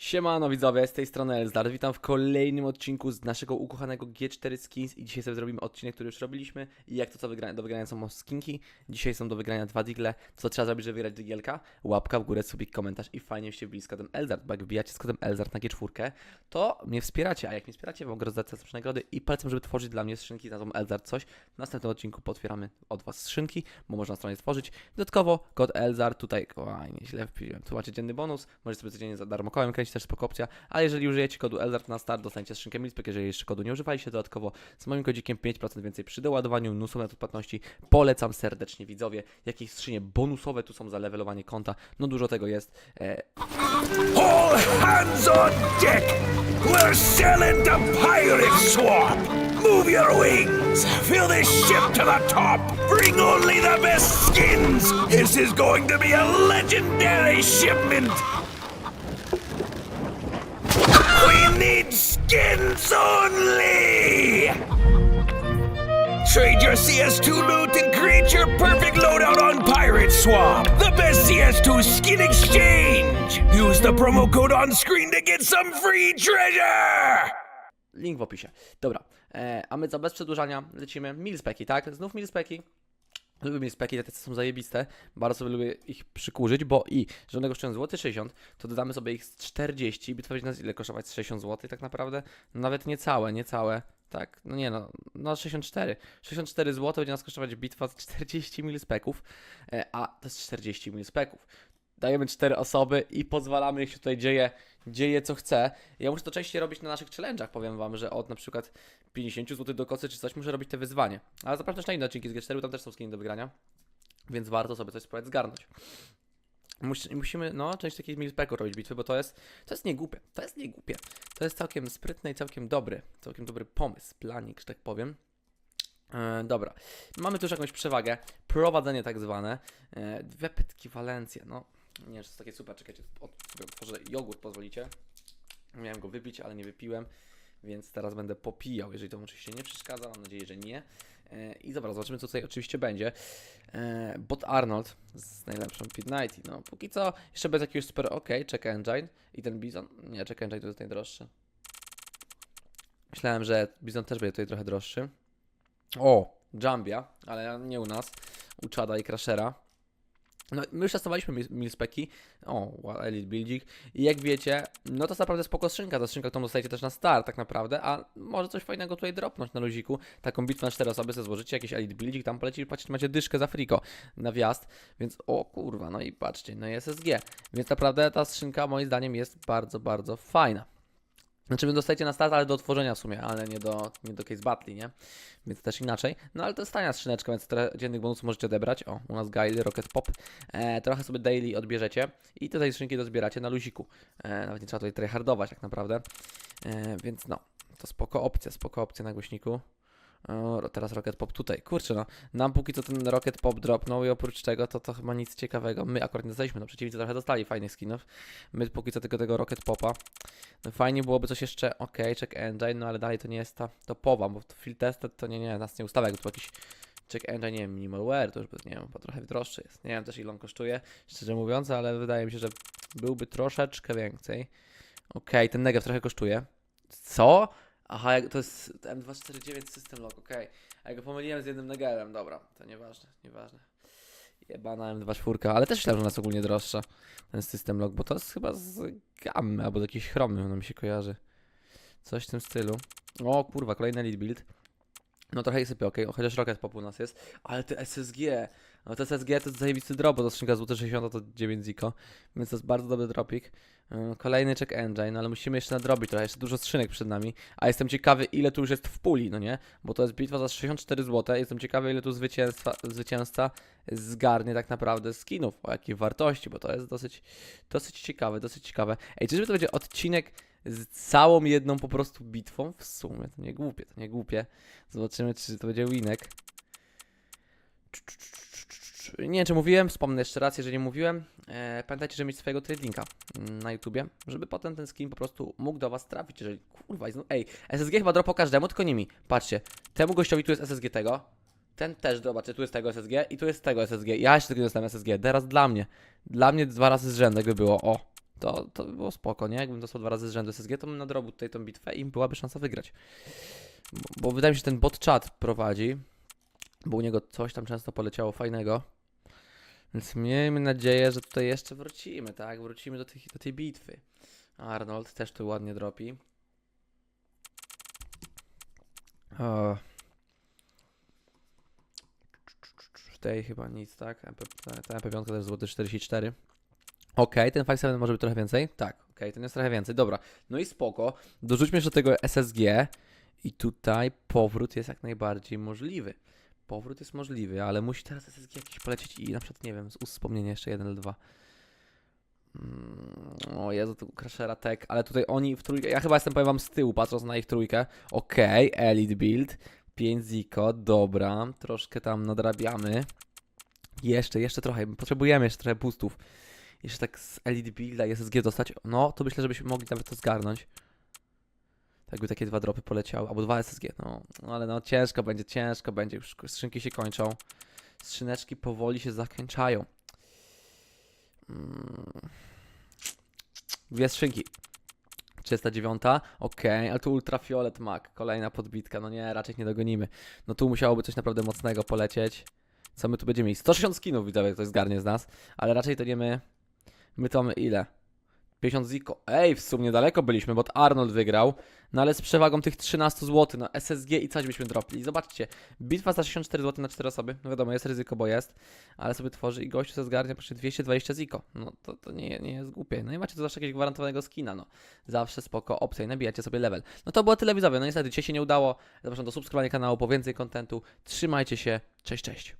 Siemano widzowie, z tej strony Elzdar. Witam w kolejnym odcinku z naszego ukochanego G4 Skins i dzisiaj sobie zrobimy odcinek, który już robiliśmy i jak to co wygra do wygrania są skinki. Dzisiaj są do wygrania dwa digle. Co trzeba zrobić, żeby wygrać digielka? Łapka w górę, subik, komentarz i fajnie się wbili z kodem Elzard, bo jak wbijacie z kodem Elzard na G4, to mnie wspieracie, a jak mnie wspieracie, mogę rozdać lepsze nagrody i polecam, żeby tworzyć dla mnie skrzynki na tą Elzard coś. W następnym odcinku potwieramy od Was skrzynki, bo można na stronie stworzyć. Dodatkowo kod Elzard, tutaj, oj, nie źle wpiłem, tu macie dzienny bonus, możecie sobie codziennie za darmo kołem też spoko opcja, a jeżeli użyjecie kodu Elzard na start, dostaniecie skrzynkę Milspec, jeżeli jeszcze kodu nie używaliście, dodatkowo z moim kodzikiem 5% więcej przy doładowaniu, mnóstwo metod płatności, polecam serdecznie widzowie, jakieś skrzynie bonusowe tu są za levelowanie konta, no dużo tego jest, e, All hands on deck! We're sailing Pirate! Move your wings! Fill this ship to the top! Bring only the best skins! This is going to be a legendary shipment! Skins only! Trade your CS2 loot and create your perfect loadout on Pirate Swap. The best CS2 skin exchange. Use the promo code on screen to get some free treasure. link w opisie. Dobra, e, a my co bez przedłużania lecimy, milspeki, tak? Znów milspeki. Lubię milspeki, te testy są zajebiste. Bardzo sobie lubię ich przykurzyć, bo i żadnego kosztują złoty 60, to dodamy sobie ich z 40. Bitwa będzie nas ile kosztować? Z 60 zł tak naprawdę? Nawet niecałe, niecałe. Tak, no nie no, no 64. 64 zł będzie nas kosztować bitwa z 40 milspeków, e, a to jest 40 milspeków. Dajemy 4 osoby i pozwalamy, jak się tutaj dzieje, dzieje co chce. Ja muszę to częściej robić na naszych challenge'ach, powiem wam, że od na przykład 50 zł do kocy czy coś muszę robić te wyzwanie. Ale zapraszam też na inne odcinki z G4, tam też są skiny do wygrania, więc warto sobie coś spróbować zgarnąć. Musi, musimy, no, część takich milspeków robić bitwy, bo to jest, to jest niegłupie, to jest niegłupie. To jest całkiem sprytny i całkiem dobry, całkiem dobry pomysł, planik, że tak powiem. E, dobra, mamy tu już jakąś przewagę, prowadzenie tak zwane, e, dwie pytki Walencje, no, nie wiem, czy to jest takie super, czekajcie, otworzę jogurt, pozwolicie. Miałem go wypić, ale nie wypiłem, więc teraz będę popijał, jeżeli to oczywiście nie przeszkadza, mam nadzieję, że nie. E, I dobra, zobaczymy, co tutaj oczywiście będzie. E, Bot Arnold z najlepszą Pit No, póki co, jeszcze bez jakiegoś super, ok, check engine i ten Bizon. Nie, check engine to jest najdroższy. Myślałem, że Bizon też będzie tutaj trochę droższy. O, Jambia, ale nie u nas. U Chada i Crashera. No, my już testowaliśmy mil- milspeki. O, Elite Building. I jak wiecie, no to jest naprawdę spoko skrzynka. To skrzynka, którą dostajecie też na start tak naprawdę, a może coś fajnego tutaj dropnąć na luziku. Taką bitwę na 4 osoby sobie złożycie, jakiś Elite Building, tam poleci, patrzcie, macie dyszkę za friko na wjazd. Więc o kurwa, no i patrzcie, no i SSG. Więc naprawdę ta skrzynka moim zdaniem jest bardzo, bardzo fajna. Znaczy wy dostajecie na start, ale do otworzenia w sumie, ale nie do, nie do case battle, nie? Więc też inaczej. No ale to jest tania skrzyneczka, więc trochę dziennych bonusów możecie odebrać. O, u nas Guile, Rocket Pop. E, trochę sobie daily odbierzecie i tutaj skrzynki dozbieracie na luziku. E, nawet nie trzeba tutaj tryhardować tak naprawdę. E, więc no, to spoko opcja, spoko opcja na głośniku. O, teraz Rocket Pop tutaj. Kurczę no, nam póki co ten Rocket Pop dropnął i oprócz tego to, to chyba nic ciekawego. My akurat nie dostaliśmy, no przeciwnicy trochę dostali fajnych skinów. My póki co tylko tego Rocket Popa. No fajnie byłoby coś jeszcze, ok, check engine, no ale dalej to nie jest ta topowa, bo to field tested to nie, nie, nas nie ustawia, jakby tu jakiś check engine, nie wiem, minimalware, to już nie wiem, chyba trochę droższy jest. Nie wiem też ile on kosztuje, szczerze mówiąc, ale wydaje mi się, że byłby troszeczkę więcej. Ok, ten Negev trochę kosztuje. Co? Aha, to jest M249 System Lock, okej. A ja go pomyliłem z jednym Negevem, dobra, to nieważne, nieważne. Jebana M24, ale też myślałem, że jest ogólnie droższa, ten System Lock, bo to jest chyba z gammy albo z jakiejś chromy, ono mi się kojarzy. Coś w tym stylu. O kurwa, kolejny lead build. No trochę jest ok, chociaż Rocket Pop u nas jest, ale te SSG, no te SSG to jest zajebisty drop, bo to skrzynka złote 60 to 9 ziko, więc to jest bardzo dobry dropik. Yy, Kolejny check engine, ale musimy jeszcze nadrobić trochę, jeszcze dużo skrzynek przed nami, a jestem ciekawy ile tu już jest w puli, no nie? Bo to jest bitwa za 64 zł, jestem ciekawy ile tu zwycięstwa, zwycięzca zgarnie tak naprawdę skinów, o jakiej wartości, bo to jest dosyć, dosyć ciekawe, dosyć ciekawe. Ej, czyżby to będzie odcinek z całą jedną po prostu bitwą? W sumie, to nie głupie, to nie głupie. Zobaczymy, czy to będzie winek. Nie wiem, czy mówiłem, wspomnę jeszcze raz, jeżeli mówiłem. E, pamiętajcie, żeby mieć swojego tradinga na YouTubie, żeby potem ten skin po prostu mógł do was trafić, jeżeli... Kurwa, znów- ej, SSG chyba dropo każdemu, tylko nie mi. Patrzcie, temu gościowi tu jest SSG tego, ten też, zobaczcie, tu jest tego SSG i tu jest tego SSG. Ja jeszcze tylko dostałem SSG, teraz dla mnie. Dla mnie dwa razy z rzędu jakby było, o. to, to by było spoko, nie? Jakbym dostał dwa razy z rzędu SSG, to bym nadrobił tutaj tą bitwę i byłaby szansa wygrać. Bo, bo wydaje mi się, że ten bot chat prowadzi, bo u niego coś tam często poleciało fajnego. Więc miejmy nadzieję, że tutaj jeszcze wrócimy, tak? Wrócimy do, tych, do tej bitwy. Arnold też tu ładnie dropi. O. W tej chyba nic, tak? MP, ta- ta MP5 też złoty 44. Okej, ten 5.7 może być trochę więcej? Tak, okej, ten jest trochę więcej, dobra. No i spoko. Dorzućmy jeszcze tego SSG i tutaj powrót jest jak najbardziej możliwy. Powrót jest możliwy, ale musi teraz SSG jakiś polecieć i na przykład, nie wiem, z ust wspomnienia jeszcze jeden L2. Mm, O Jezu, tu Crashera Tech, ale tutaj oni w trójkę, ja chyba jestem, powiem wam, z tyłu, patrząc na ich trójkę. Okej, Elite Build, 5 Ziko, dobra, troszkę tam nadrabiamy. Jeszcze, jeszcze trochę, potrzebujemy jeszcze trochę boostów. Jeszcze tak z Elite Builda i SSG dostać, no to myślę, żebyśmy mogli nawet to zgarnąć. Jakby takie dwa dropy poleciały, albo dwa SSG, no, no ale no ciężko będzie, ciężko będzie, już skrzynki się kończą. Skrzyneczki powoli się zakończają. Mm. Dwie skrzynki. 39, okej, ale tu Ultrafiolet Mag, kolejna podbitka, no nie, raczej nie dogonimy. No tu musiałoby coś naprawdę mocnego polecieć. Co my tu będziemy mieli? 160 skinów, widzowie, jak ktoś zgarnie z nas, ale raczej to nie my. My to mamy ile? 50 ziko. Ej, w sumie daleko byliśmy, bo Arnold wygrał, no ale z przewagą tych 13 zł, no SSG i coś byśmy dropli. Zobaczcie, bitwa za 64 zł na 4 osoby, no wiadomo, jest ryzyko, bo jest, ale sobie tworzy i gościu sobie zgarnia proszę 220 ziko. No to, to nie, nie jest głupie. No i macie tu zawsze jakiegoś gwarantowanego skina, no. Zawsze spoko opcja i nabijacie sobie level. No to było tyle widzowie, no niestety dzisiaj się nie udało. Zapraszam do subskrybowania kanału po więcej kontentu. Trzymajcie się, cześć, cześć.